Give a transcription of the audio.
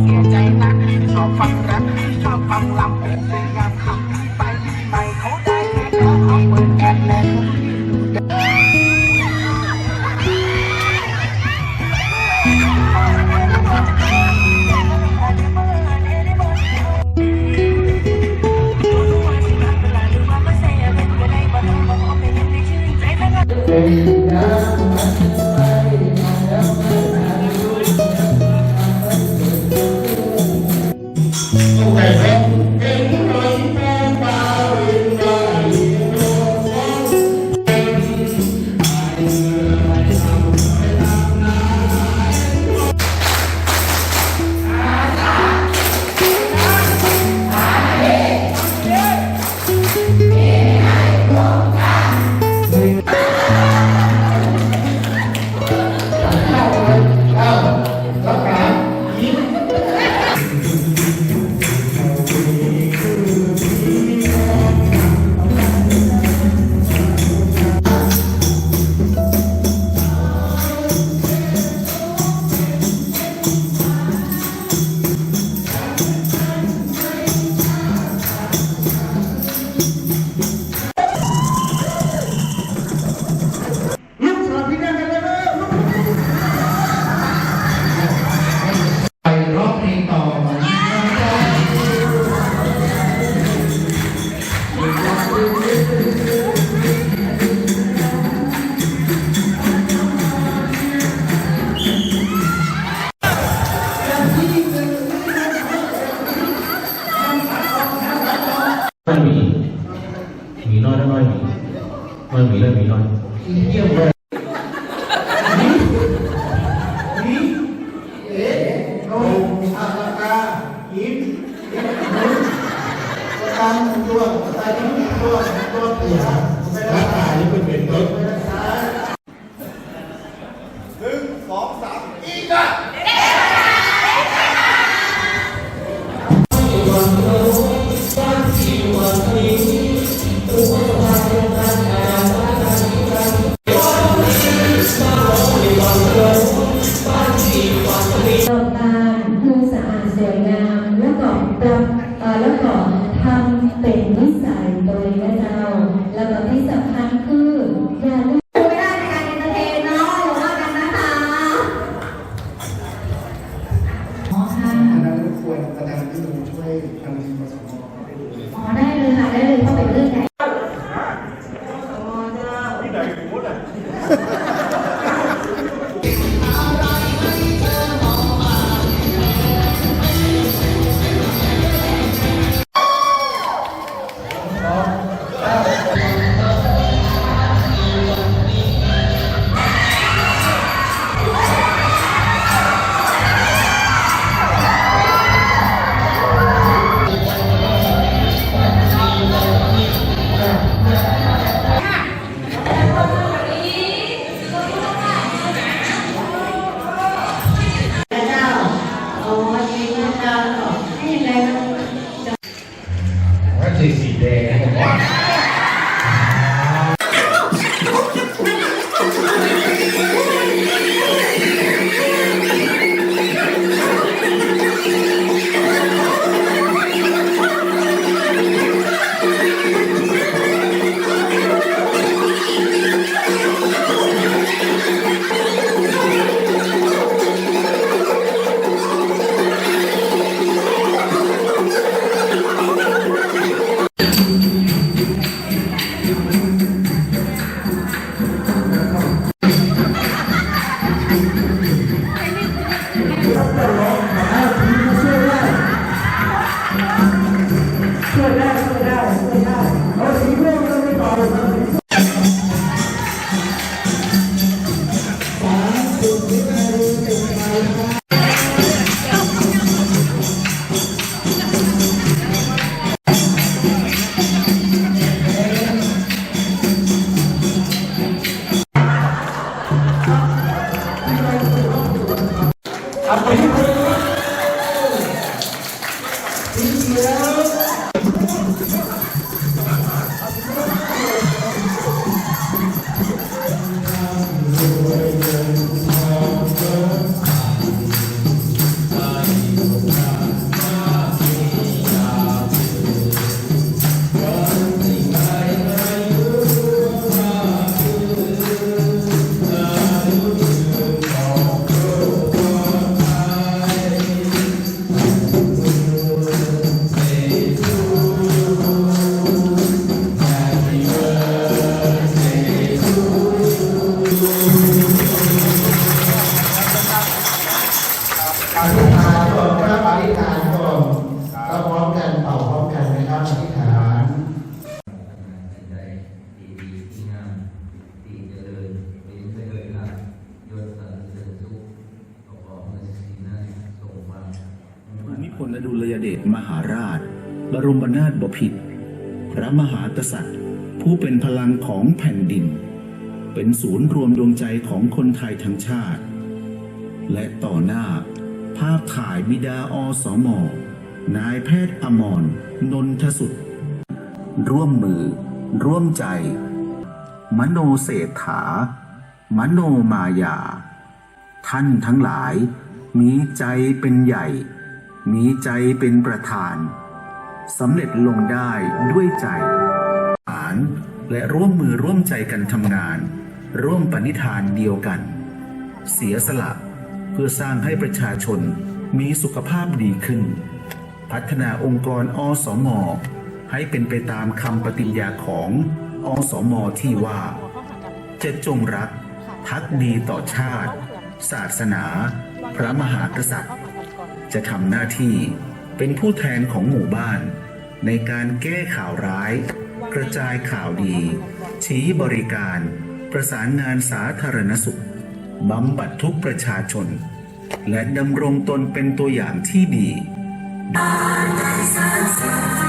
เสียใจนักชอบฟังรักชอบฟังลำเป็นเพลงงามคำไปไปเขาได้แค่เขาเขาเหมือนกันแหละลุก 我迷没了没了 ก็ที่ ภูมิพลอดุลยเดชมหาราช บรมนาถบพิตรพระมหากษัตริย์ ผู้เป็นพลังของแผ่นดิน เป็นศูนย์รวมดวงใจของคนไทยทั้งชาติ และต่อหน้า ภาพถ่ายบิดาอสมนายแพทย์อมรนนทสุด ร่วมมือ ร่วมใจ มโนเศรษฐา มโนมายา ท่านทั้งหลายมีใจเป็นใหญ่ มีใจเป็นประธานสำเร็จลงได้ด้วยใจฐานและร่วมมือร่วมใจกันทำงาน ร่วมปณิธานเดียวกัน เสียสละเพื่อสร้างให้ประชาชนมีสุขภาพดีขึ้น พัฒนาองค์กรอสมให้เป็นไปตามคำปฏิญญาของอสมที่ว่า จะจงรัก พักดีต่อชาติ ศาสนา พระมหากษัตริย์ จะทำหน้าที่เป็นผู้แทนของหมู่บ้าน ในการแก้ข่าวร้าย กระจายข่าวดี ชี้บริการ ประสานงานสาธารณสุขบำบัดทุกประชาชน และดำรงตนเป็นตัวอย่างที่ดี Santa